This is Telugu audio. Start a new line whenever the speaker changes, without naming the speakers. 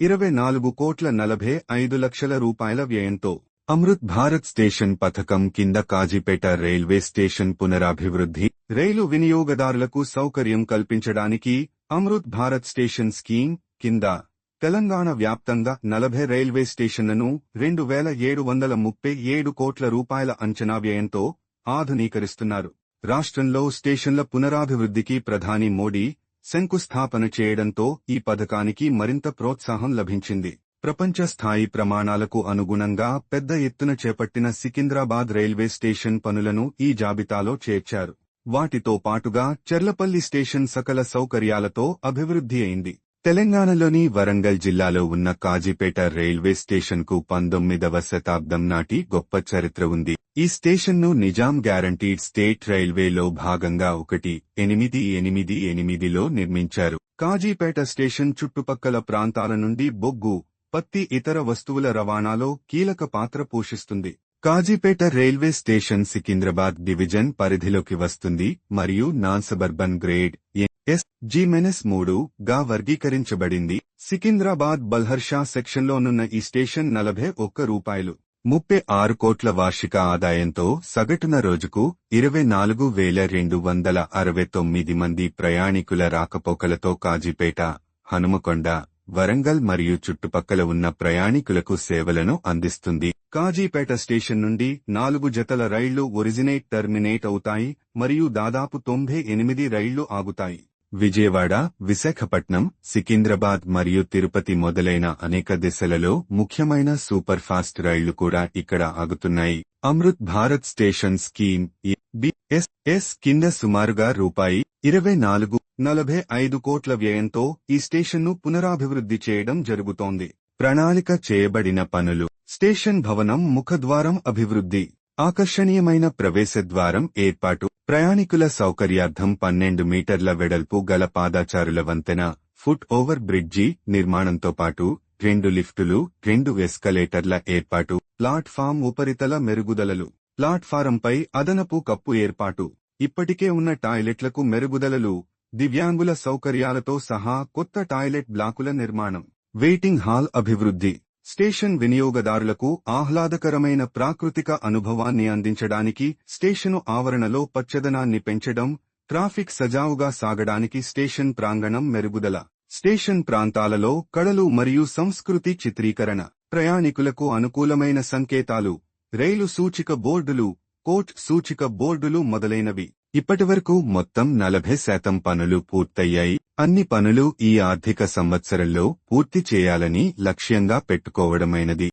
ఇరవై నాలుగు కోట్ల నలభై ఐదు లక్షల రూపాయల వ్యయంతో అమృత్ భారత్ స్టేషన్ పథకం కింద కాజీపేట రైల్వే స్టేషన్ పునరాభివృద్ధి రైలు వినియోగదారులకు సౌకర్యం కల్పించడానికి అమృత్ భారత్ స్టేషన్ స్కీమ్ కింద తెలంగాణ వ్యాప్తంగా నలభై రైల్వే స్టేషన్లను రెండు వేల ఏడు వందల ముప్పై ఏడు కోట్ల రూపాయల అంచనా వ్యయంతో ఆధునీకరిస్తున్నారు. రాష్ట్రంలో స్టేషన్ల పునరాభివృద్ధికి ప్రధాని మోడీ శంకుస్థాపన చేయడంతో ఈ పథకానికి మరింత ప్రోత్సాహం లభించింది. ప్రపంచ స్థాయి ప్రమాణాలకు అనుగుణంగా పెద్ద ఎత్తున చేపట్టిన సికింద్రాబాద్ రైల్వే స్టేషన్ పనులను ఈ జాబితాలో చేర్చారు. వాటితో పాటుగా చెర్లపల్లి స్టేషన్ సకల సౌకర్యాలతో అభివృద్ధి అయింది. తెలంగాణలోని వరంగల్ జిల్లాలో ఉన్న కాజీపేట రైల్వే స్టేషన్కు పంతొమ్మిదవ శతాబ్దం నాటి గొప్ప చరిత్ర ఉంది. ఈ స్టేషన్ను నిజాం గ్యారంటీడ్ స్టేట్ రైల్వేలో భాగంగా ఒకటి ఎనిమిది ఎనిమిది ఎనిమిదిలో నిర్మించారు. కాజీపేట స్టేషన్ చుట్టుపక్కల ప్రాంతాల నుండి బొగ్గు పత్తి ఇతర వస్తువుల రవాణాలో కీలక పాత్ర పోషిస్తుంది. Kazipet railway station Secunderabad division పరిధిలోకి వస్తుంది మరియు non suburban grade S G menace మూడు గా వర్గీకరించబడింది. సికింద్రాబాద్ బల్హర్షా సెక్షన్లోనున్న ఈ స్టేషన్ నలభై ఒక్క రూపాయలు. ముప్పై ఆరు కోట్ల వార్షిక ఆదాయంతో సగటున రోజుకు ఇరవై నాలుగు వేల రెండు వందల అరవై తొమ్మిది మంది ప్రయాణికుల రాకపోకలతో కాజీపేట హనుమకొండ వరంగల్ మరియు చుట్టుపక్కల ఉన్న ప్రయాణికులకు సేవలను అందిస్తుంది. కాజీపేట స్టేషన్ నుండి నాలుగు జతల రైళ్ళు ఒరిజినేట్ టర్మినేట్ అవుతాయి మరియు దాదాపు తొంభై ఎనిమిది రైళ్ళు ఆగుతాయి. విజయవాడ విశాఖపట్నం సికింద్రాబాద్ మరియు తిరుపతి మొదలైన అనేక దిశలలో ముఖ్యమైన సూపర్ ఫాస్ట్ రైళ్ళు కూడా ఇక్కడ ఆగుతున్నాయి. Amrit Bharat station scheme BSS కింద సుమారుగా రూపాయి ఇరవై నాలుగు నలభై ఐదు కోట్ల వ్యయంతో ఈ స్టేషన్ను పునరాభివృద్ధి చేయడం జరుగుతోంది. ప్రణాళిక చేయబడిన పనులు. స్టేషన్ భవనం ముఖద్వారం అభివృద్ధి. ఆకర్షణీయమైన ప్రవేశద్వారం ఏర్పాటు. ప్రయాణికుల సౌకర్యార్థం పన్నెండు మీటర్ల వెడల్పు గల పాదాచారుల వంతెన ఫుట్ ఓవర్ బ్రిడ్జి నిర్మాణంతో పాటు రెండు లిఫ్టులు రెండు ఎస్కలేటర్ల ఏర్పాటు ప్లాట్ఫామ్ ఉపరితల మెరుగుదలలు. ప్లాట్ఫారంపై అదనపు కప్పు ఏర్పాటు. ఇప్పటికే ఉన్న టాయిలెట్లకు మెరుగుదలలు దివ్యాంగుల సౌకర్యాలతో సహా కొత్త టాయిలెట్ బ్లాకుల నిర్మాణం. వెయిటింగ్ హాల్ అభివృద్ధి. స్టేషన్ వినియోగదారులకు ఆహ్లాదకరమైన ప్రాకృతిక అనుభవాన్ని అందించడానికి స్టేషను ఆవరణలో పచ్చదనాన్ని పెంచడం ట్రాఫిక్ సజావుగా సాగడానికి స్టేషన్ ప్రాంగణం మెరుగుదల. స్టేషన్ ప్రాంతాలలో కళలు మరియు సంస్కృతి చిత్రీకరణ. ప్రయాణికులకు అనుకూలమైన సంకేతాలు. రైలు సూచిక బోర్డులు కోచ్ సూచిక బోర్డులు మొదలైనవి. ఇప్పటివరకు మొత్తం నలభై శాతం పనులు పూర్తయ్యాయి. అన్ని పనులు ఈ ఆర్థిక సంవత్సరంలో పూర్తి చేయాలని లక్ష్యంగా పెట్టుకోవడమైనది.